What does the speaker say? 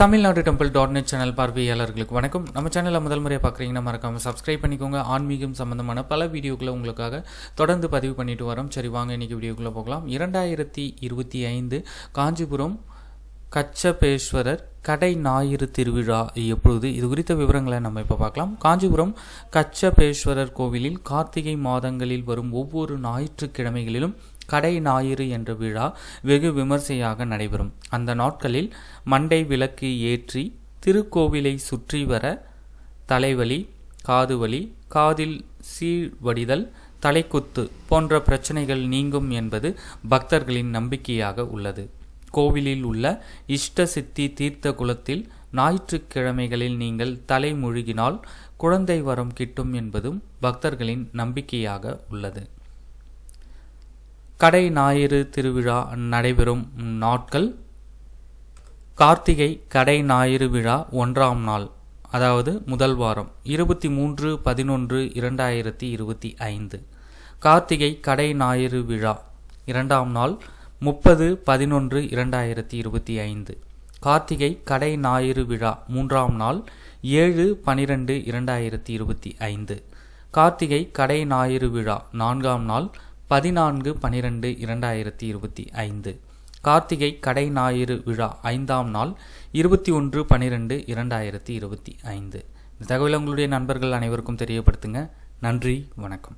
Tamilnadu temple dot net channel பார்வையாளர்களுக்கு வணக்கம். நம்ம சேனலில் முதல் முறையாக பார்க்குறீங்கன்னா மறக்காமல் சப்ஸ்கிரைப் பண்ணிக்கோங்க. ஆன்மீகம் சம்பந்தமான பல வீடியோக்களை உங்களுக்காக தொடர்ந்து பதிவு பண்ணிட்டு வரோம். சரி வாங்க இன்னைக்கு வீடியோக்குள்ளே போகலாம். இரண்டாயிரத்தி இருபத்தி ஐந்து காஞ்சிபுரம் கச்சபேஸ்வரர் கடை ஞாயிறு திருவிழா எப்பொழுது? இது குறித்த விவரங்களை நம்ம இப்போ பார்க்கலாம். காஞ்சிபுரம் கச்சபேஸ்வரர் கோவிலில் கார்த்திகை மாதங்களில் வரும் ஒவ்வொரு ஞாயிற்றுக்கிழமைகளிலும் கடை ஞாயிறு என்ற விழா வெகு விமர்சையாக நடைபெறும். அந்த நாட்களில் மண்டை விளக்கு ஏற்றி திருக்கோவிலை சுற்றி வர தலைவலி காதுவலி காதில் சீழ்வடிதல் தலைக்குத்து போன்ற பிரச்சனைகள் நீங்கும் என்பது பக்தர்களின் நம்பிக்கையாக உள்ளது. கோவிலில் உள்ள இஷ்ட சித்தி தீர்த்த குலத்தில் ஞாயிற்றுக்கிழமைகளில் நீங்கள் தலை முழுகினால் குழந்தை வரம் கிட்டும் என்பதும் பக்தர்களின் நம்பிக்கையாக உள்ளது. கடை ஞாயிறு திருவிழா நடைபெறும் நாட்கள். கார்த்திகை கடை ஞாயிறு விழா ஒன்றாம் நாள் அதாவது முதல் வாரம் இருபத்தி மூன்று பதினொன்று இரண்டாயிரத்தி இருபத்தி ஐந்து. கார்த்திகை கடை ஞாயிறு விழா இரண்டாம் நாள் முப்பது பதினொன்று இரண்டாயிரத்தி இருபத்தி ஐந்து. கார்த்திகை கடை ஞாயிறு விழா மூன்றாம் நாள் ஏழு பனிரெண்டு இரண்டாயிரத்தி இருபத்தி ஐந்து. கார்த்திகை கடை ஞாயிறு விழா நான்காம் நாள் பதினான்கு பனிரெண்டு இரண்டாயிரத்தி இருபத்தி ஐந்து. கார்த்திகை கடை ஞாயிறு விழா ஐந்தாம் நாள் இருபத்தி ஒன்று பனிரெண்டு இரண்டாயிரத்தி இருபத்தி ஐந்து. இந்த தகவலை உங்களுடைய நண்பர்கள் அனைவருக்கும் தெரியப்படுத்துங்க. நன்றி வணக்கம்.